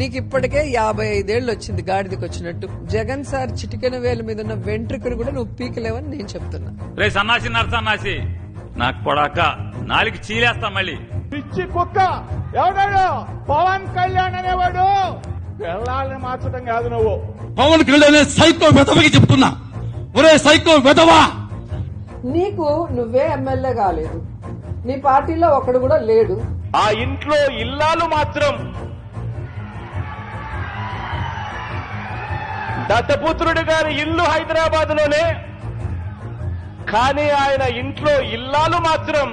నీకు ఇప్పటికే యాభై ఐదేళ్ళు వచ్చింది గాడిదకి వచ్చినట్టు. జగన్ సార్ చిటికెన వేల మీద ఉన్న వెంట్రుకలు కూడా నువ్వు పీకలేవని నేను చెప్తున్నా. రే సన్నాసి నరసన్నాసి నాకు పొడాక నాలుగు చీలేస్తా మళ్ళీ. పిచ్చి కుక్క ఎవడాడు పవన్ కళ్యాణ్ అనేవాడు. పిల్లల్ని మార్చడం కాదు నువ్వు. పవన్ కళ్యాణ్ సైకో వెధవకి చెప్తున్నా. ఒరే సైకో వెధవా! నీకు నువ్వే ఎమ్మెల్యే కాలేదు. నీ పార్టీలో ఒకడు కూడా లేడు. ఆ ఇంట్లో ఇల్లాలు మాత్రం దత్తపుత్రుడు గారి ఇల్లు హైదరాబాద్లోనే కానీ ఆయన ఇంట్లో ఇల్లాలు మాత్రం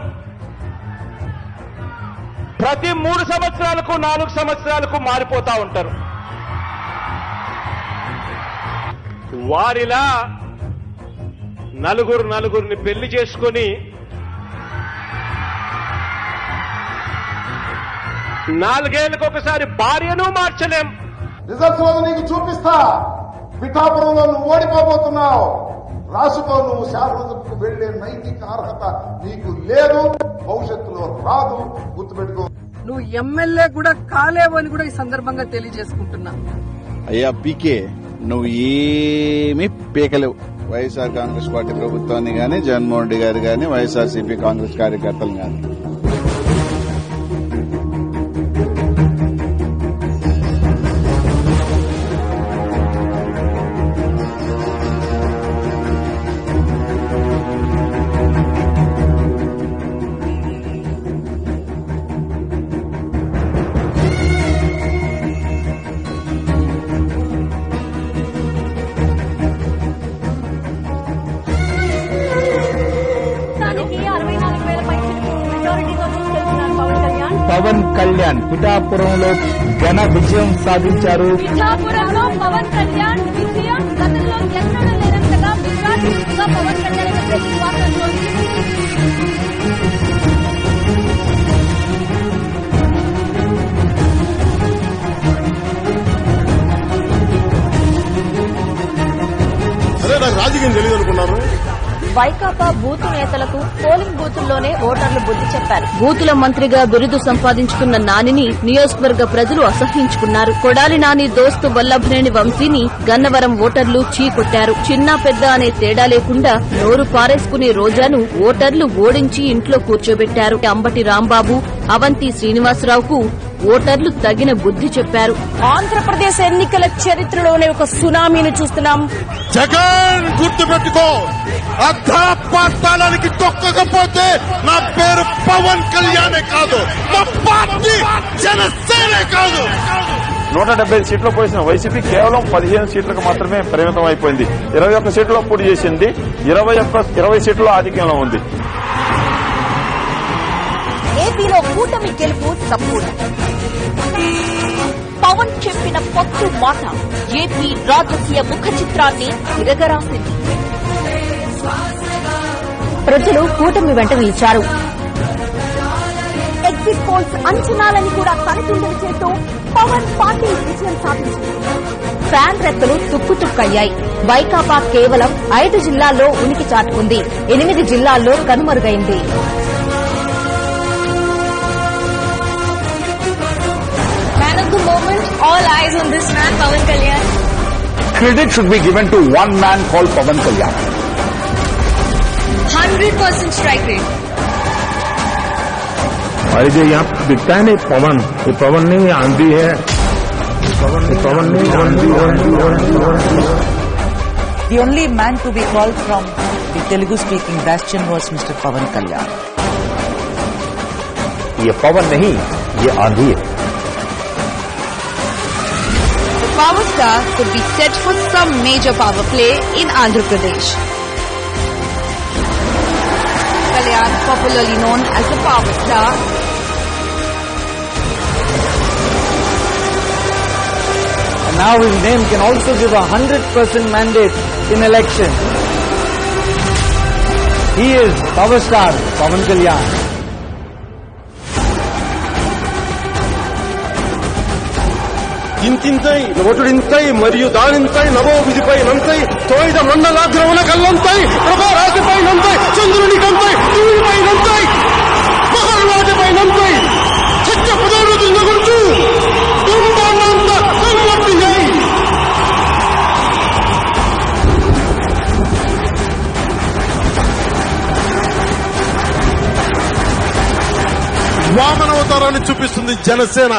ప్రతి మూడు సంవత్సరాలకు నాలుగు సంవత్సరాలకు మారిపోతా ఉంటారు. వారిలా నలుగురు నలుగురిని పెళ్ళి చేసుకొని నాలుగేళ్ళకు ఒకసారి భార్యను మార్చలేం. రిజల్ట్స్ నీకు చూపిస్తా. పిఠాపురంలో నువ్వు ఓడిపోబోతున్నావు. రాసుకో నువ్వు శాసనసభకు వెళ్ళే నైతిక అర్హత నీకు లేదు. భవిష్యత్తులో రాదు. గుర్తుపెట్టుకో. నువ్వు ఎమ్మెల్యే కూడా కాలేవు అని కూడా ఈ సందర్భంగా తెలియజేసుకుంటున్నా. అయ్యా పీకే నువ్వు ఏమీ పీకలేవు. వైఎస్ఆర్ కాంగ్రెస్ పార్టీ ప్రభుత్వాన్ని గాని జగన్మోహన్ రెడ్డి గారు గాని వైఎస్ఆర్ సిపి కాంగ్రెస్ కార్యకర్తలు గాని. కళ్యాణ్. పిఠాపురంలో ఘన విజయం సాధించారు. రాజకీయం తెలియదు అనుకున్నారు వైకాపా బూత్ నేతలకు పోలింగ్ బూతుల్లోనే ఓటర్లు బుద్ధి చెప్పారు. బూతుల మంత్రిగా బిరుదు సంపాదించుకున్న నానిని నియోజకవర్గ ప్రజలు అసహ్యించుకున్నారు. కొడాలి నాని దోస్తు వల్లభనేని వంశీని గన్నవరం ఓటర్లు చీకొట్టారు. చిన్న పెద్ద అనే తేడా లేకుండా నోరు పారేసుకునే రోజాను ఓటర్లు ఓడించి ఇంట్లో కూర్చోబెట్టారు. అంబటి రాంబాబు అవంతి శ్రీనివాసరావుకు ఓటర్లు తగిన బుద్ధి చెప్పారు. ఆంధ్రప్రదేశ్ ఎన్నికల చరిత్రలోనే ఒక సునామీని చూస్తున్నాం. జగన్ గుర్తు పెట్టుకో అర్ధపాతాళానికి తొక్కకపోతే నా పేరు పవన్ కళ్యాణే కాదు మా పార్టీ జనసేనే కాదు. నూట డెబ్బై సీట్లు పోసిన వైసీపీ కేవలం పదిహేను సీట్లకు మాత్రమే పరిమితం అయిపోయింది. ఇరవై ఒక్క సీట్లో పోటీ చేసింది. ఇరవై ఒక్క ఇరవై సీట్లు ఆధిక్యంలో ఉంది. ఏపీలో కూటమి గెలుపు సంపూర్ణం. పవన్ చెప్పిన పొత్తు మాట ఏపీ రాజకీయ ముఖ చిత్రాన్ని తిరగరాసింది. ప్రజలు కూటమి వెంట నిలిచారు. ఎగ్జిట్ పోల్స్ అంచనాలని కూడా తలకిందులు చేస్తూ పవన్ పార్టీ విజయం సాధించింది. ఫ్యాన్ రెక్కలు తుక్కు తుక్కయ్యాయి. వైకాపా కేవలం ఐదు జిల్లాల్లో ఉనికి చాటుకుంది. ఎనిమిది జిల్లాల్లో కనుమరుగైంది. all eyes on this man, Pawan Kalyan. Credit should be given to one man called Pawan Kalyan. 100% strike rate. और जो यहाँ दिखता है नहीं पवन ये पवन नहीं आंधी है पवन नहीं आंधी है The only man to be called from the Telugu-speaking bastion was Mr. Pawan Kalyan. ये पवन नहीं ये आंधी है Star could be set for some major power play in Andhra Pradesh. Kalyan, popularly known as the power star, And now his name can also give a hundred percent mandate in election. He is power star Pavan Kalyan. ఇంతింతై నటుడింతై మరియు దానింతై నవో విధిపై నంతై తోయిద మండలాగ్రవణ కల్లంతై ప్రభా రాశిపై నంతై చంద్రుని కంతై సూర్యుపై నంతై మహర్వాటిపై నంతై సత్య పదోన్నతులు నగురుచు వామనవతారాన్ని చూపిస్తుంది జనసేన.